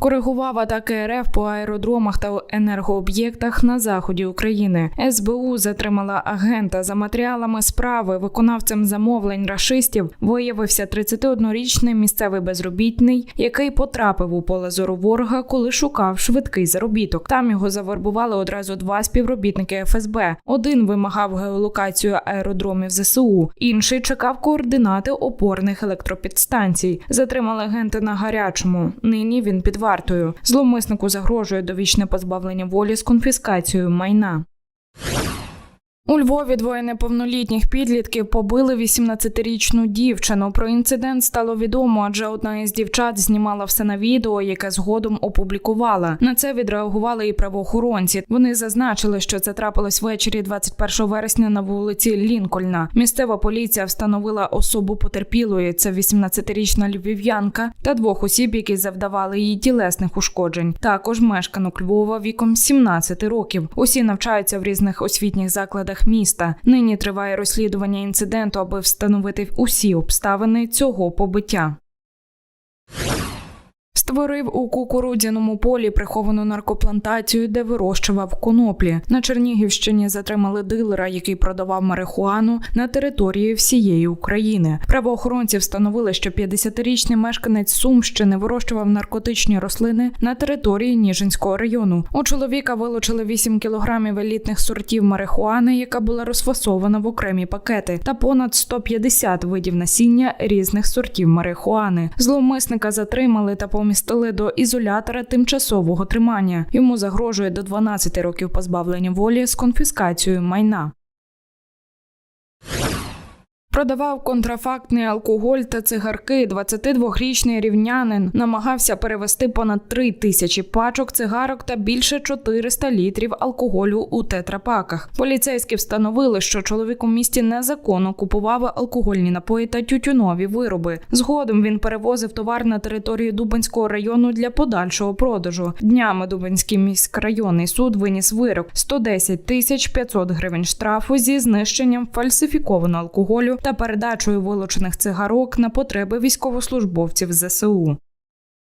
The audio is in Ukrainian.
Коригував атаки РФ по аеродромах та енергооб'єктах на заході України. СБУ затримала агента за матеріалами справи. Виконавцем замовлень рашистів виявився 31-річний місцевий безробітний, який потрапив у поле зору ворога, коли шукав швидкий заробіток. Там його завербували одразу два співробітники ФСБ. Один вимагав геолокацію аеродромів ЗСУ, інший чекав координати опорних електропідстанцій. Затримали агента на гарячому. Нині він під вартою. Зловмиснику загрожує довічне позбавлення волі з конфіскацією майна. У Львові двоє неповнолітніх підлітків побили 18-річну дівчину. Про інцидент стало відомо, адже одна із дівчат знімала все на відео, яке згодом опублікувала. На це відреагували і правоохоронці. Вони зазначили, що це трапилось ввечері 21 вересня на вулиці Лінкольна. Місцева поліція встановила особу потерпілої. Це 18-річна львів'янка та двох осіб, які завдавали їй тілесних ушкоджень. Також мешканок Львова віком 17 років. Усі навчаються в різних освітніх закладах міста. Нині триває розслідування інциденту, аби встановити усі обставини цього побиття. Створив у кукурудзяному полі приховану наркоплантацію, де вирощував коноплі. На Чернігівщині затримали дилера, який продавав марихуану на території всієї України. Правоохоронці встановили, що 50-річний мешканець Сумщини вирощував наркотичні рослини на території Ніжинського району. У чоловіка вилучили 8 кілограмів елітних сортів марихуани, яка була розфасована в окремі пакети, та понад 150 видів насіння різних сортів марихуани. Зловмисника затримали та помістили до ізолятора тимчасового тримання. Йому загрожує до 12 років позбавлення волі з конфіскацією майна. Продавав контрафактний алкоголь та цигарки. 22-річний рівнянин намагався перевести понад 3 тисячі пачок цигарок та більше 400 літрів алкоголю у тетрапаках. Поліцейські встановили, що чоловік у місті незаконно купував алкогольні напої та тютюнові вироби. Згодом він перевозив товар на територію Дубинського району для подальшого продажу. Днями Дубинський міськрайонний суд виніс вирок 110 тисяч 500 гривень штрафу зі знищенням фальсифікованого алкоголю та передачею вилучених цигарок на потреби військовослужбовців ЗСУ.